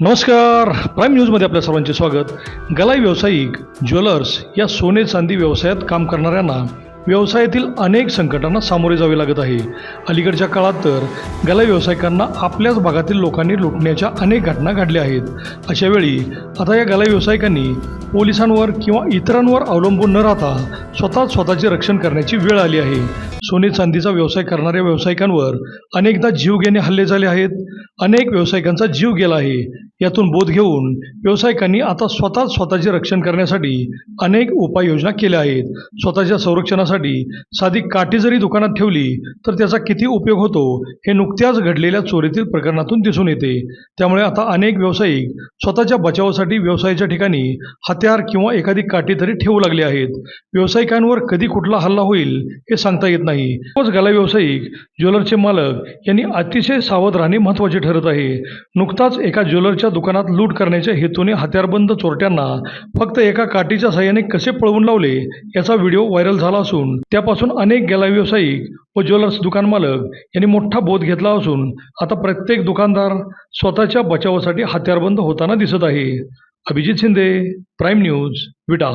नमस्कार. प्राईम न्यूजमध्ये आपल्या सर्वांचे स्वागत. गलाई व्यावसायिक ज्वेलर्स या सोने चांदी व्यवसायात काम करणाऱ्यांना व्यवसायातील अनेक संकटांना सामोरे जावे लागत आहे. अलीकडच्या काळात तर गला व्यावसायिकांना आपल्याच भागातील लोकांनी लुटण्याच्या अनेक घटना घडल्या आहेत. अशावेळी आता या गला व्यावसायिकांनी पोलिसांवर किंवा इतरांवर अवलंबून न राहता स्वतः स्वतःचे रक्षण करण्याची वेळ आली आहे. सोने चांदीचा व्यवसाय करणाऱ्या व्यावसायिकांवर अनेकदा जीवघेणे हल्ले झाले आहेत. अनेक व्यावसायिकांचा जीव गेला आहे. यातून बोध घेऊन व्यावसायिकांनी आता स्वतः स्वतःचे रक्षण करण्यासाठी अनेक उपाययोजना केल्या आहेत. स्वतःच्या संरक्षणासाठी साधी काठी जरी दुकानात ठेवली तर त्याचा किती उपयोग होतो हे नुकत्याच घडलेल्या चोरीतील प्रकरणातून दिसून येते. त्यामुळे आता अनेक व्यावसायिक स्वतःच्या बचावासाठी व्यवसायाच्या ठिकाणी हत्यार किंवा एखादी काठी तरी ठेवू लागले आहेत. व्यावसायिकांवर कधी कुठला हल्ला होईल हे सांगता येत नाही. तोच गला व्यावसायिक ज्वेलरचे मालक यांनी अतिशय सावध राहणे महत्त्वाचे ठरत आहे. नुकताच एका ज्वेलरच्या दुकानात लूट करण्याच्या हेतूने हत्यारबंद चोरट्यांना फक्त एका काठीच्या साह्याने कसे पळवून लावले याचा व्हिडिओ व्हायरल झाला असून त्यापासून अनेक गेला व्यावसायिक व ज्वेलर्स दुकान मालक यांनी मोठा बोध घेतला असून आता प्रत्येक दुकानदार स्वतःच्या बचावासाठी हत्यारबंद होताना दिसत आहे. Abhijit Shinde prime news Vita.